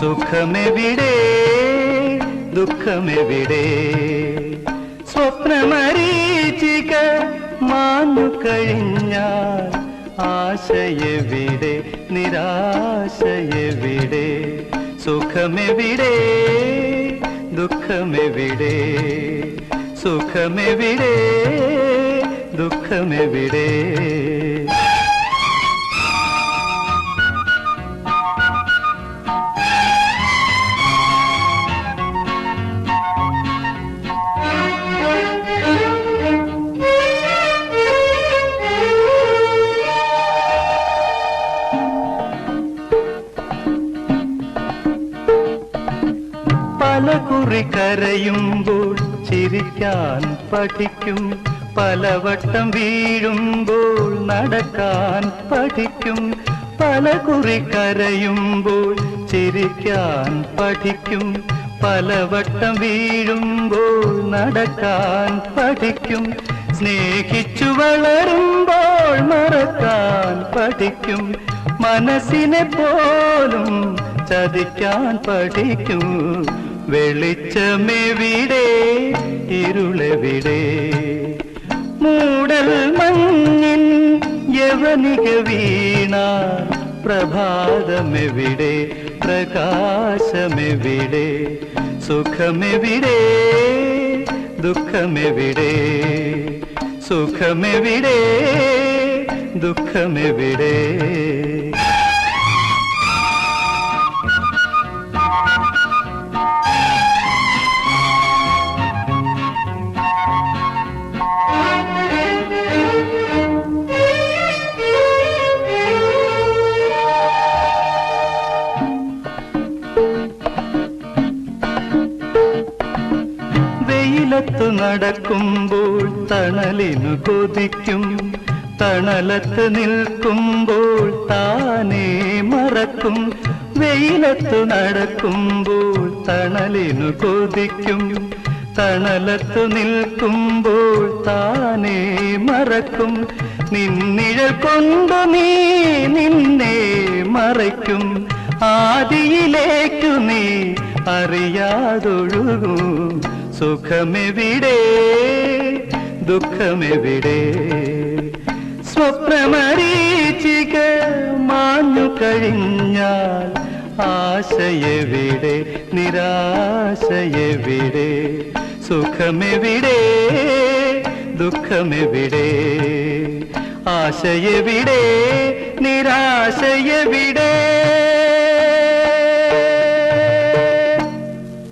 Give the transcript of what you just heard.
സുഖമെവിടെ? ദുഃഖമെവിടെ? സ്വപ്നമരീചിക മാഞ്ഞു കഴിഞ്ഞാൽ ആശയവിടെ? നിരാശയവിടെ? സുഖമെവിടെ? ദുഃഖമെവിടെ? സുഖമെവിടെ? ദുഃഖമെവിടെ? പല കുറി കരയുമ്പോൾ ചിരിക്കാൻ പഠിക്കും. പലവട്ടം വീഴുമ്പോൾ നടക്കാൻ പഠിക്കും. പല കുറി കരയുമ്പോൾ ചിരിക്കാൻ പഠിക്കും. പലവട്ടം വീഴുമ്പോൾ നടക്കാൻ പഠിക്കും. സ്നേഹിച്ചു വളരുമ്പോൾ മറക്കാൻ പഠിക്കും. മനസ്സിനെ പോലും ചതിക്കാൻ പഠിക്കും. വെളിച്ചമെവിടെ? ഇരുളെവിടെ? മൂടൽ മഞ്ഞിൻ യവനിക വീണ പ്രഭാതമെവിടെ? പ്രകാശമെവിടെ? സുഖമെവിടെ? ദുഃഖമെവിടെ? സുഖമെവിടെ? ദുഃഖമെവിടെ? നടക്കുമ്പോൾ തണലിനു കൊതിക്കും. തണലത്ത് നിൽക്കുമ്പോൾ താനേ മറക്കും. വെയിലത്ത് നടക്കുമ്പോൾ തണലിനു കൊതിക്കും. തണലത്ത് നിൽക്കുമ്പോൾ താനേ മറക്കും. നിന്നിഴൽ കൊണ്ടു നീ നിന്നെ മറയ്ക്കും. ആദിയിലേക്കു നീ അറിയാതൊഴുകും. സുഖമെവിടെ? ദുഃഖമെവിടെ? സ്വപ്നമരീചിക മാഞ്ഞു കഴിഞ്ഞാൽ ആശയവിടെ? നിരാശയവിടെ? സുഖമെവിടെ? ദുഃഖമെവിടെ? ആശയവിടെ? നിരാശയെവിടെ?